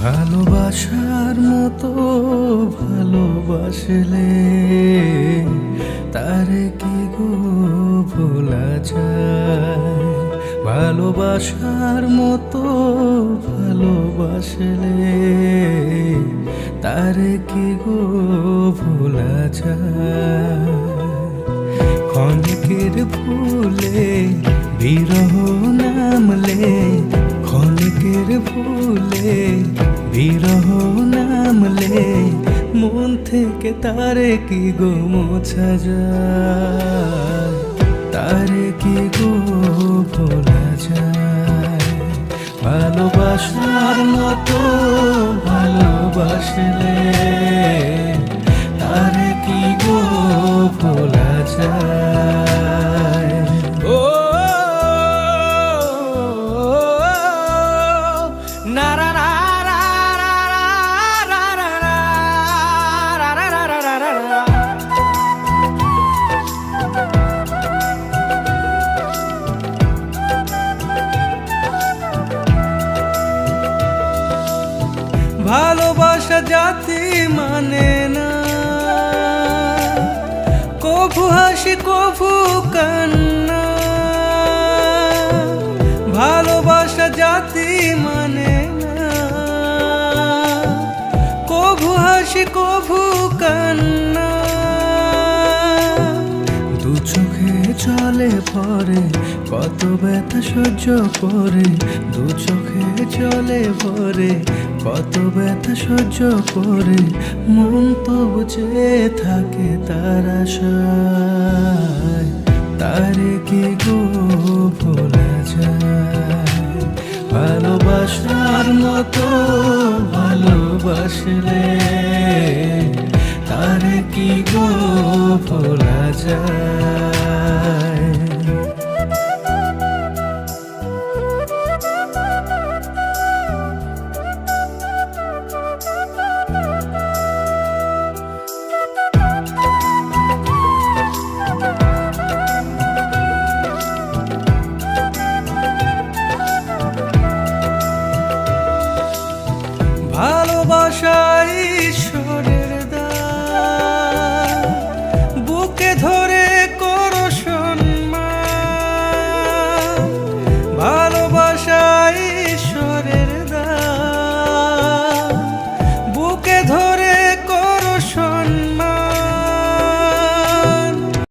ভালোবাসার মতো ভালোবাসলে তার কি গো ভোলা যায়? ভালোবাসার মতো ভালোবাসলে তার কি গো ভোলা যায়? ক্ষণিকের ফুলে বিরহ নামলে ক্ষণিকের ফুলে, বিরহ নামলে মন থেকে তারে কি গো মোছা যায়? তারে কি গো ভোলা যায়? ভালোবাসার মতো ভালোবাসলে, তারে কি গো ভালোবাসা জাতি মানে না। কভু হাসি, কভু কান্না। ভালোবাসা জাতি মানে না। কভু হাসি, কভু চলে পরে, কত ব্যথা সহ্য করে, দু চোখে চলে পরে, কত ব্যথা সহ্য করে, মন তো বুঝে থাকে তার আশায়। তারে কি গো ভোলা যায়? ভালোবাসার মতো ভালোবাসলে, তারে কি গো ভোলা যায়?